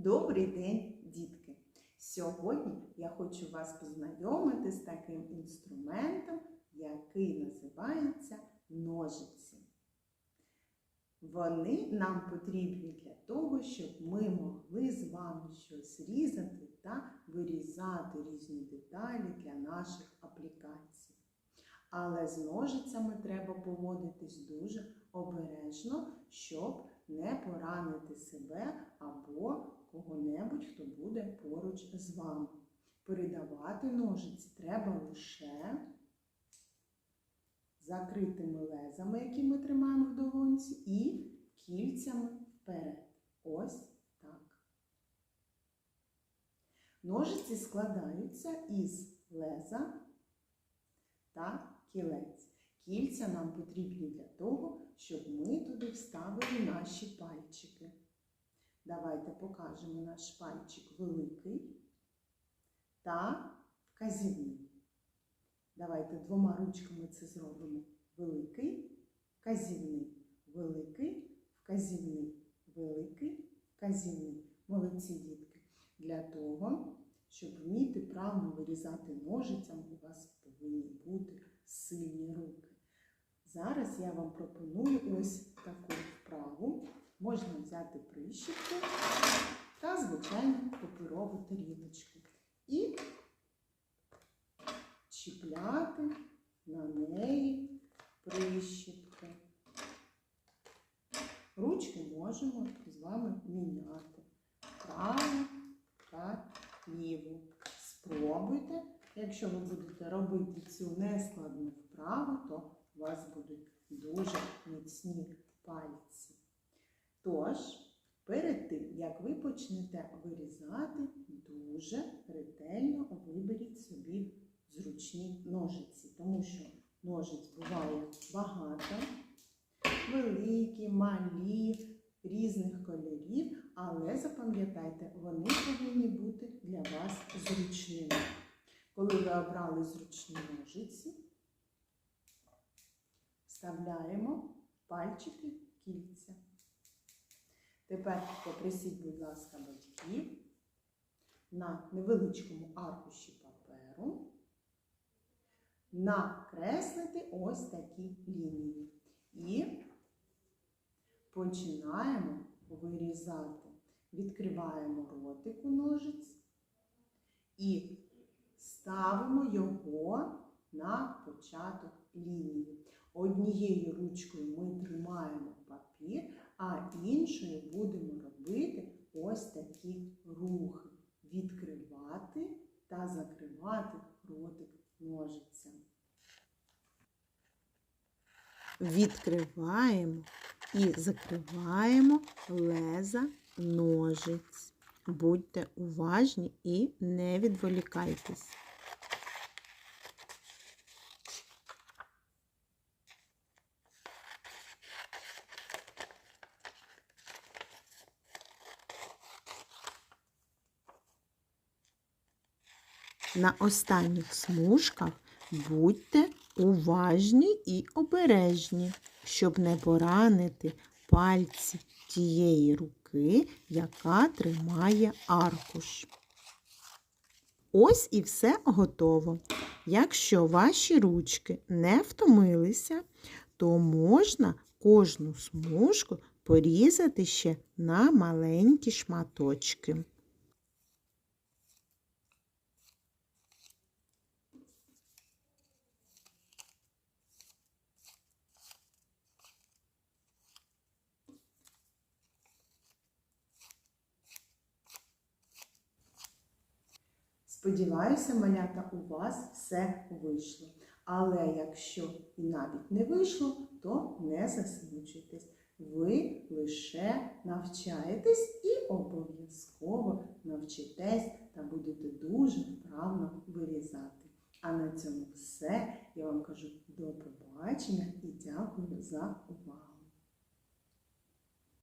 Добрий день, дітки! Сьогодні я хочу вас познайомити з таким інструментом, який називається ножиці. Вони нам потрібні для того, щоб ми могли з вами щось різати та вирізати різні деталі для наших аплікацій. Але з ножицями треба поводитись дуже обережно, щоб не поранити себе або кого-небудь, хто буде поруч з вами. Передавати ножиці треба лише закритими лезами, які ми тримаємо в долонці, і кільцями вперед. Ось так. Ножиці складаються із леза та кілець. Кільця нам потрібні для того, щоб ми туди вставили наші пальчики. Давайте покажемо наш пальчик великий та вказівний. Давайте двома ручками це зробимо. Великий, вказівний, великий, вказівний, великий, вказівний. Молодці дітки. Для того, щоб вміти правильно вирізати ножицями, у вас повинні бути сильні руки. Зараз я вам пропоную ось таку вправу. Можна взяти прищіпку та звичайну паперову тарілочку. І чіпляти на неї прищіпки. Ручки можемо з вами міняти. Якщо ви будете робити цю нескладну вправу, то у вас будуть дуже міцні пальці. Тож, перед тим, як ви почнете вирізати, дуже ретельно виберіть собі зручні ножиці, тому що ножиць буває багато, великі, малі, різних кольорів, але запам'ятайте, вони повинні бути для вас зручними. Коли ви обрали зручні ножиці, вставляємо пальчики в кільця. Тепер попросіть, будь ласка, батьків на невеличкому аркуші паперу накреслити ось такі лінії. І починаємо вирізати. Відкриваємо ротик у ножиць і ставимо його на початок лінії. Однією ручкою ми тримаємо папір, а іншою будемо робити ось такі рухи. Відкривати та закривати ротик ножицям. Відкриваємо і закриваємо леза ножиць. Будьте уважні і не відволікайтесь. На останніх смужках будьте уважні і обережні, щоб не поранити пальці тієї руки, яка тримає аркуш. Ось і все готово. Якщо ваші ручки не втомилися, то можна кожну смужку порізати ще на маленькі шматочки. Сподіваюся, малята, у вас все вийшло. Але якщо і навіть не вийшло, то не засмучуйтесь. Ви лише навчаєтесь і обов'язково навчитесь та будете дуже вправно вирізати. А на цьому все. Я вам кажу до побачення і дякую за увагу.